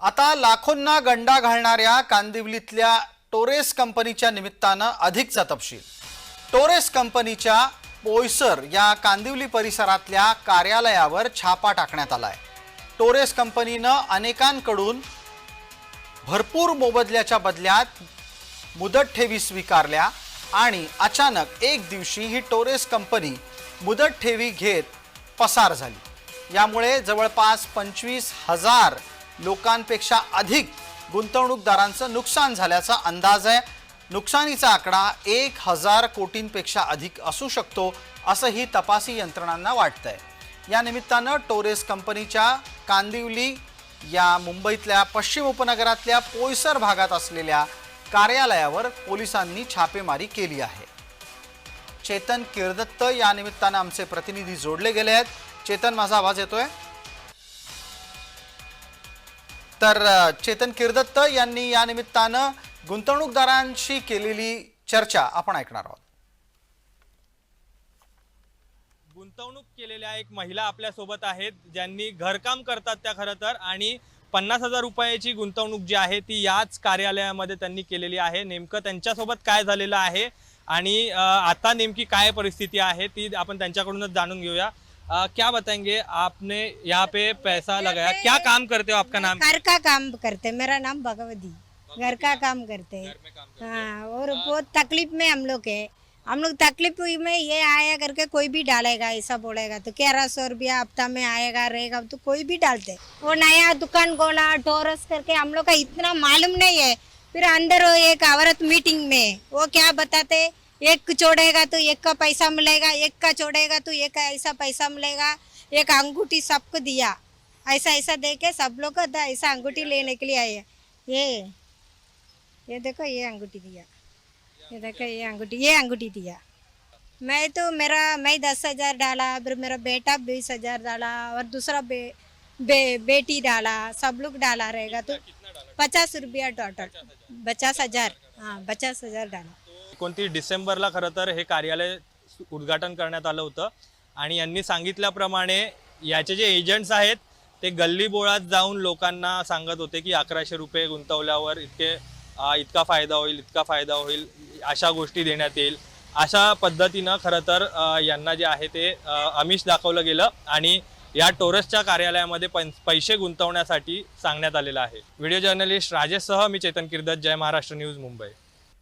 आता लाखोंना गंडा घालणाऱ्या कांदिवलीतल्या टोरेस कंपनीच्या निमित्तानं अधिकचा तपशील. टोरेस कंपनीच्या पोयसर या कांदिवली परिसरातल्या कार्यालयावर छापा टाकण्यात आलाय. टोरेस कंपनीनं अनेकांकडून भरपूर मोबदल्याच्या बदल्यात मुदत ठेवी स्वीकारल्या आणि अचानक एक दिवशी ही टोरेस कंपनी मुदत ठेवी घेत पसार झाली. यामुळे जवळपास पंचवीस हजार लोकांपेक्षा अधिक गुंतवणूकदारांचं नुकसान झाल्याचा अंदाज आहे. नुकसानीचा आकडा एक हजार कोटींपेक्षा अधिक असू शकतो असंही तपासी यंत्रणांना वाटतंय. या निमित्तानं टोरेस कंपनीच्या कांदिवली या मुंबईतल्या पश्चिम उपनगरातल्या पोयसर भागात असलेल्या कार्यालयावर पोलिसांनी छापेमारी केली आहे. चेतन किर्दत्त या निमित्तानं आमचे प्रतिनिधी जोडले गेले आहेत. चेतन माझा आवाज येतोय? तर चेतन किर्दत्त यांनी या निमित्तानं गुंतवणूकदारांशी केलेली चर्चा आपण ऐकणार आहोत. गुंतवणूक केलेल्या एक महिला आपल्यासोबत आहेत ज्यांनी घरकाम करतात त्या खरं तर आणि पन्नास हजार रुपयाची गुंतवणूक जी आहे ती याच कार्यालयामध्ये त्यांनी केलेली आहे. नेमकं त्यांच्यासोबत काय झालेलं आहे आणि आता नेमकी काय परिस्थिती आहे ती आपण त्यांच्याकडूनच जाणून घेऊया. अ, क्या बताएँगे? आपने यहाँ पे पैसा लगाया। क्या काम करते हो आपका नाम? घर का काम करते मेरा नाम भगवती। घर का काम करते हैं। हाँ। और बहुत तकलीफ़ में हम लोग है। हम लोग तकलीफ़ में ये आया करके कोई भी डालेगा ऐसा बोलेगा तो ग्यारह सौ रुपया हफ़्ता में आएगा रहेगा तो कोई भी डालते वो नया दुकान खोला टोरस करके हम लोग का इतना मालूम नहीं है। फिर अंदर एक औरत मीटिंग में वो क्या बताते? एक छोड़ेगा तो एक का पैसा मिलेगा एक का छोड़ेगा तो एक का ऐसा पैसा मिलेगा एक अंगूठी सबको दिया। ऐसा ऐसा दे के सब लोग को ऐसा अंगूठी लेने के लिए आए ये ये देखो ये अंगूठी दिया। ये देखो ये अंगूठी ये अंगूठी दिया। मैं तो मेरा मैं दस हज़ार डाला फिर मेरा बेटा बीस हज़ार डाला और दूसरा बे, बे, बेटी डाला सब लोग डाला रहेगा तो पचास रुपया टोटल पचास हज़ार। हाँ पचास हज़ार डाला। एकोणतीस डिसेंबरला खरं तर हे कार्यालय उद्घाटन करण्यात आलं होतं. आणि यांनी सांगितल्याप्रमाणे याचे जे एजंट्स आहेत ते गल्ली बोळात जाऊन लोकांना सांगत होते की अकराशे रुपये गुंतवल्यावर इतके इतका फायदा होईल इतका फायदा होईल अशा गोष्टी देण्यात येईल. अशा पद्धतीनं खरं तर यांना जे आहे ते अमिष आमिष दाखवलं गेलं आणि या टोरसच्या कार्यालयामध्ये पैसे गुंतवण्यासाठी सांगण्यात आलेलं आहे. व्हिडिओ जर्नलिस्ट राजेशसह मी चेतन किर्दत जय महाराष्ट्र न्यूज मुंबई.